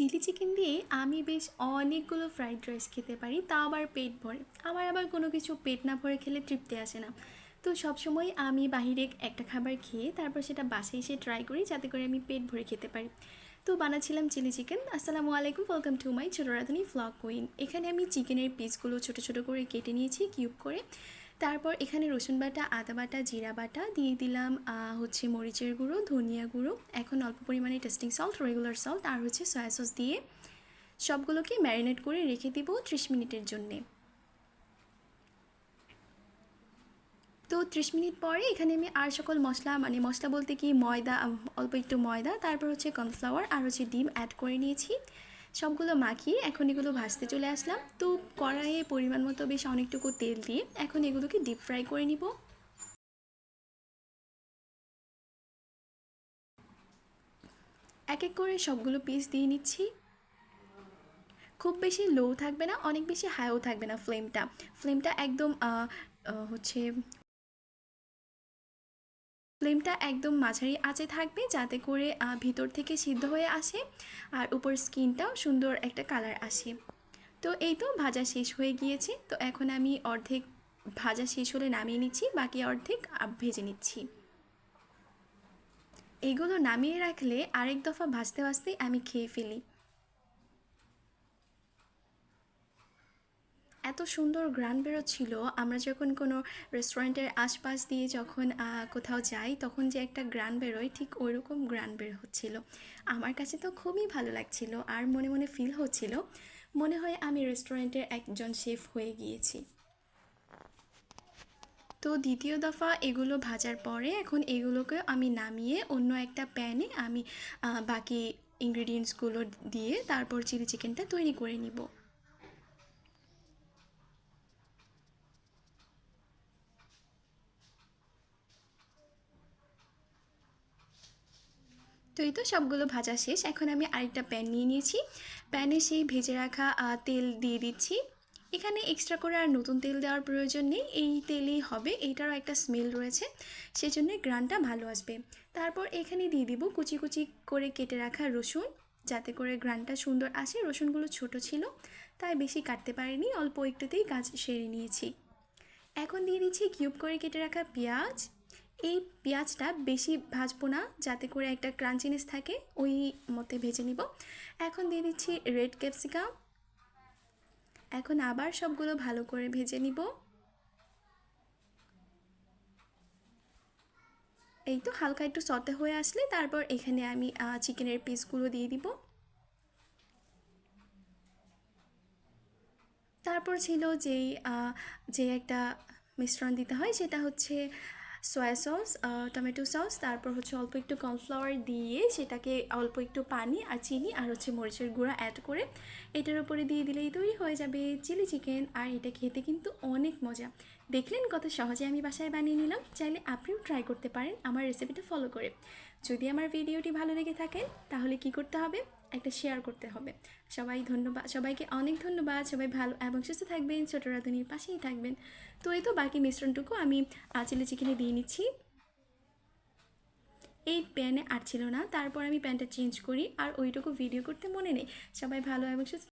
Chilli chicken দিয়ে আমি বেশ অনেকগুলো ফ্রাইড রাইস খেতে পারি, তাও আবার পেট ভরে। আমার আবার কোনো কিছু পেট না ভরে খেলে তৃপ্তি আসে না। তো সবসময় আমি বাহিরে একটা খাবার খেয়ে তারপর সেটা বাসায় এসে ট্রাই করি যাতে করে আমি পেট ভরে খেতে পারি। তো বানাচ্ছিলাম চিলি চিকেন আসসালামু আলাইকুম ওয়েলকাম টু মাই ছোটো রাধুনি ফ্লগ কুইন এখানে আমি চিকেনের পিসগুলো ছোটো ছোটো করে কেটে নিয়েছি কিউব করে। তারপর এখানে রসুন বাটা, আদা বাটা, জিরা বাটা দিয়ে দিলাম হচ্ছে মরিচের গুঁড়ো, ধনিয়া গুঁড়ো। এখন অল্প পরিমাণে টেস্টিং সল্ট রেগুলার সল্ট আর হচ্ছে সয়া সস দিয়ে সবগুলোকে ম্যারিনেট করে রেখে দিব ত্রিশ মিনিটের জন্যে। তো ত্রিশ মিনিট পরে এখানে আমি আর সকল মশলা মানে মশলা বলতে কি ময়দা, অল্প একটু ময়দা, তারপর হচ্ছে কর্নফ্লাওয়ার আর হচ্ছে ডিম অ্যাড করে নিয়েছি। সবগুলো মাখিয়ে এখন এগুলো ভাজতে চলে আসলাম। তো কড়াইয়ে পরিমাণ মতো বেশ অনেকটুকু তেল দিয়ে এখন এগুলোকে ডিপ ফ্রাই করে নিব। এক এক করে সবগুলো পিস দিয়ে নিচ্ছি। খুব বেশি লো থাকবে না, অনেক বেশি হাইও থাকবে না ফ্লেমটা ফ্লেমটা একদম হচ্ছে ফ্লেমটা একদম মাঝারি আঁচে থাকবে যাতে করে ভিতর থেকে সিদ্ধ হয়ে আসে আর উপর স্কিনটাও সুন্দর একটা কালার আসে। তো এই তো ভাজা শেষ হয়ে গিয়েছে। তো এখন আমি অর্ধেক ভাজা শেষ হলে নামিয়ে নিচ্ছি, বাকি অর্ধেক ভেজে নিচ্ছি। এগুলো নামিয়ে রাখলে আরেক দফা ভাজতে ভাজতে আমি খেয়ে ফেলি। সুন্দর গ্রান বেরোচ্ছিল, আমরা যখন কোনো রেস্টুরেন্টের আশপাশ দিয়ে যখন কোথাও যাই, তখন যে একটা গ্রান বেরোয়, ঠিক ওইরকম গ্রান বের হচ্ছিল। আমার কাছে তো খুবই ভালো লাগছিল আর মনে মনে ফিল হচ্ছিল। মনে হয় আমি রেস্টুরেন্টের একজন শেফ হয়ে গিয়েছি। তো দ্বিতীয় দফা এগুলো ভাজার পরে এখন এগুলোকে আমি নামিয়ে অন্য একটা প্যানে আমি বাকি ইনগ্রিডিয়েন্টসগুলো দিয়ে তারপর চিলি চিকেনটা তৈরি করে নিব। তো এই তো সবগুলো ভাজা শেষ। এখন আমি আরেকটা প্যান নিয়ে নিয়েছি। প্যানে সেই ভেজে রাখা তেল দিয়ে দিচ্ছি। এখানে এক্সট্রা করে আর নতুন তেল দেওয়ার প্রয়োজন নেই। এই তেলেই হবে। এইটারও একটা স্মেল রয়েছে। সেজন্য গ্রানটা ভালো আসবে। তারপর এখানে দিয়ে দিব কুচি কুচি করে কেটে রাখা রসুন। যাতে করে গ্রানটা সুন্দর আসে। রসুনগুলো ছোট ছিল, তাই বেশি কাটতে পারিনি। অল্প একটুতেই কাজ সেরে নিয়েছি। এখন দিয়ে দিচ্ছি কিউব করে কেটে রাখা পেঁয়াজ। এই পেঁয়াজটা বেশি ভাজবো না, যাতে করে একটা ক্রাঞ্চিনেস থাকে, ওই মতে ভেজে নিব। এখন দিয়ে দিচ্ছি রেড ক্যাপসিকাম। এখন আবার সবগুলো ভালো করে ভেজে নিব। এই তো হালকা একটু সতে হয়ে আসলে তারপর এখানে আমি চিকেনের পিসগুলো দিয়ে দিব। তারপর ছিল যেই যে একটা মিশ্রণ দিতে হয় সেটা হচ্ছে সয়া সস টমেটো সস তারপর হচ্ছে অল্প একটু কর্নফ্লাওয়ার দিয়ে সেটাকে অল্প একটু পানি আর চিনি আর হচ্ছে মরিচের গুঁড়া অ্যাড করে এটার উপরে দিয়ে দিলেই তৈরি হয়ে যাবে চিলি চিকেন আর এটা খেতে কিন্তু অনেক মজা। দেখলেন কত সহজে আমি বাসায় বানিয়ে নিলাম, চাইলে আপনিও ট্রাই করতে পারেন আমার রেসিপিটা ফলো করে। যদি আমার ভিডিওটি ভালো লেগে থাকে, তাহলে কি করতে হবে? একটা শেয়ার করতে হবে। সবাই ধন্যবাদ সবাইকে অনেক ধন্যবাদ, সবাই ভালো এবং সুস্থ থাকবেন, ছোট রাধুনির পাশেই থাকবেন। তো এই তো বাকি মিশ্রণটুকু আমি চিলি চিকেনে দিয়ে নিচ্ছি। এই প্যানে আর ছিল না, তারপর আমি প্যানটা চেঞ্জ করি, আর ওইটুকু ভিডিও করতে মনে নেই। সবাই ভালো এবং সুস্থ